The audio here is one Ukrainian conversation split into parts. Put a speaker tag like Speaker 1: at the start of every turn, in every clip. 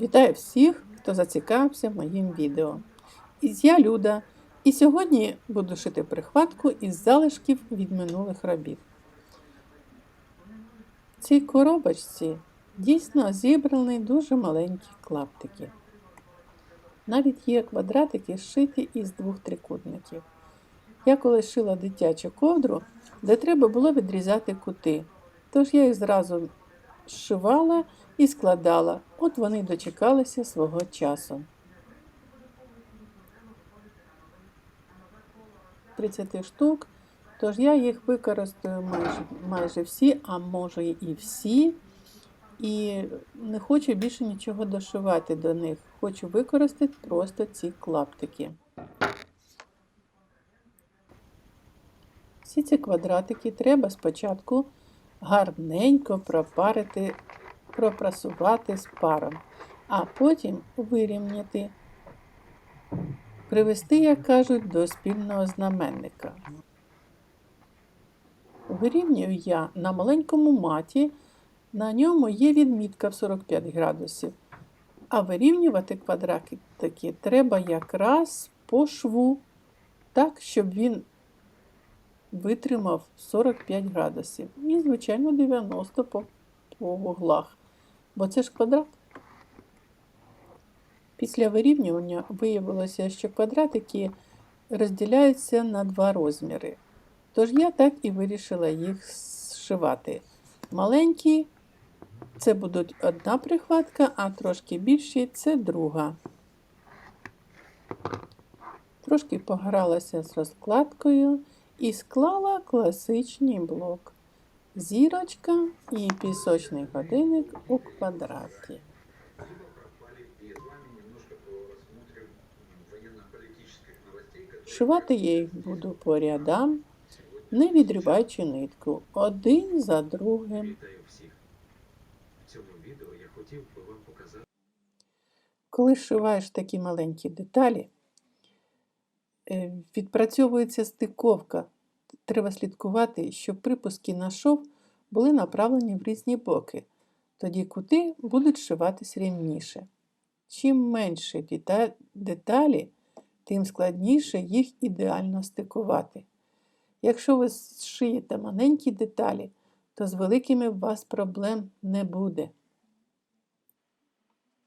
Speaker 1: Вітаю всіх, хто зацікавився моїм відео. Я Люда, і сьогодні буду шити прихватку із залишків від минулих робіт. В цій коробочці дійсно зібрані дуже маленькі клаптики. Навіть є квадратики, зшиті із двох трикутників. Я колись шила дитячу ковдру, де треба було відрізати кути. Тож я їх зразу зшивала і складала. От вони дочекалися свого часу. 30 штук, тож я їх використаю майже, майже всі, а може і всі. І не хочу більше нічого дошивати до них. Хочу використати просто ці клаптики. Всі ці квадратики треба спочатку гарненько пропарити, пропрасувати з паром, а потім вирівняти, привести, як кажуть, до спільного знаменника. Вирівнюю я на маленькому маті, на ньому є відмітка в 45 градусів. А вирівнювати квадратики треба якраз по шву, так, щоб він витримав 45 градусів. І, звичайно, 90 по, по вуглах. Бо це ж квадрат. Після вирівнювання виявилося, що квадратики розділяються на два розміри. Тож я так і вирішила їх зшивати. Маленькі це буде одна прихватка, а трошки більші це друга. Трошки погралася з розкладкою і склала класичний блок. Зірочка і пісочний годинник у квадраті. Шивати я їх буду по рядам, не відриваючи нитку, один за другим. Коли шиваєш такі маленькі деталі, відпрацьовується стиковка. Треба слідкувати, щоб припуски на шов були направлені в різні боки. Тоді кути будуть шиватись рівніше. Чим менше деталі, тим складніше їх ідеально стикувати. Якщо ви зшиєте маленькі деталі, то з великими у вас проблем не буде.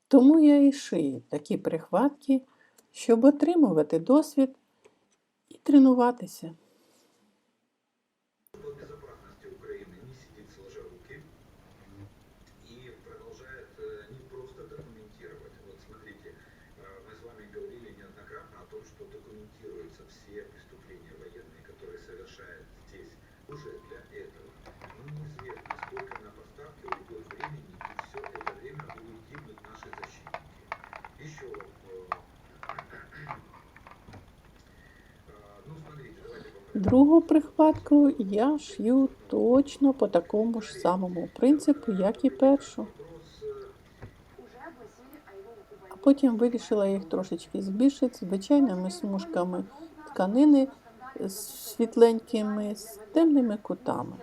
Speaker 1: Тому я і шию такі прихватки, щоб отримувати досвід тренуватися.
Speaker 2: Служба безопасности Украины не сидит сложа руки и продолжает э, не просто документировать. Вот смотрите, э, мы с вами говорили неоднократно о том, что документируются все преступления военные, которые совершают здесь. Уже для
Speaker 1: Другу прихватку я шью точно по такому ж самому принципу, як і першу. А потім вирішила їх трошечки збільшити звичайними смужками тканини з світленькими, з темними кутами.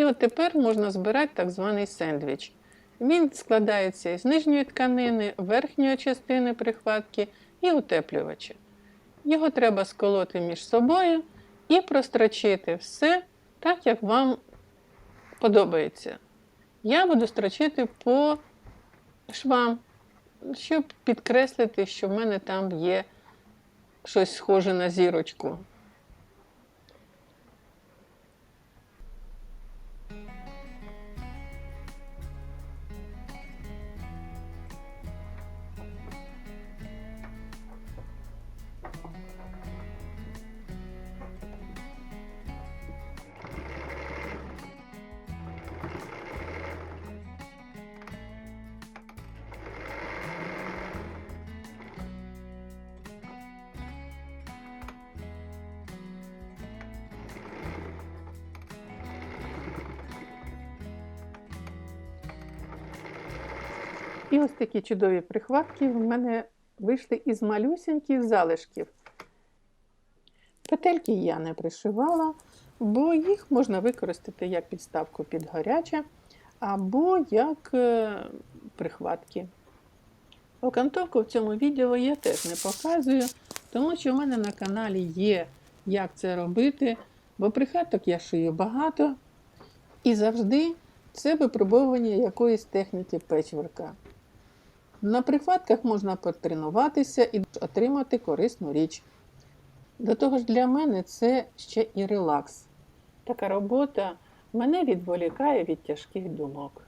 Speaker 1: І от тепер можна збирати так званий сендвіч. Він складається із нижньої тканини, верхньої частини прихватки і утеплювача. Його треба сколоти між собою і прострочити все так, як вам подобається. Я буду строчити по швам, щоб підкреслити, що в мене там є щось схоже на зірочку. І ось такі чудові прихватки в мене вийшли із малюсеньких залишків. Петельки я не пришивала, бо їх можна використати як підставку під гаряче або як е, прихватки. Окантовку в цьому відео я теж не показую, тому що в мене на каналі є, як це робити, бо прихваток я шию багато і завжди це випробовування якоїсь техніки печворка. На прихватках можна потренуватися і отримати корисну річ. До того ж, для мене це ще і релакс. Така робота мене відволікає від тяжких думок.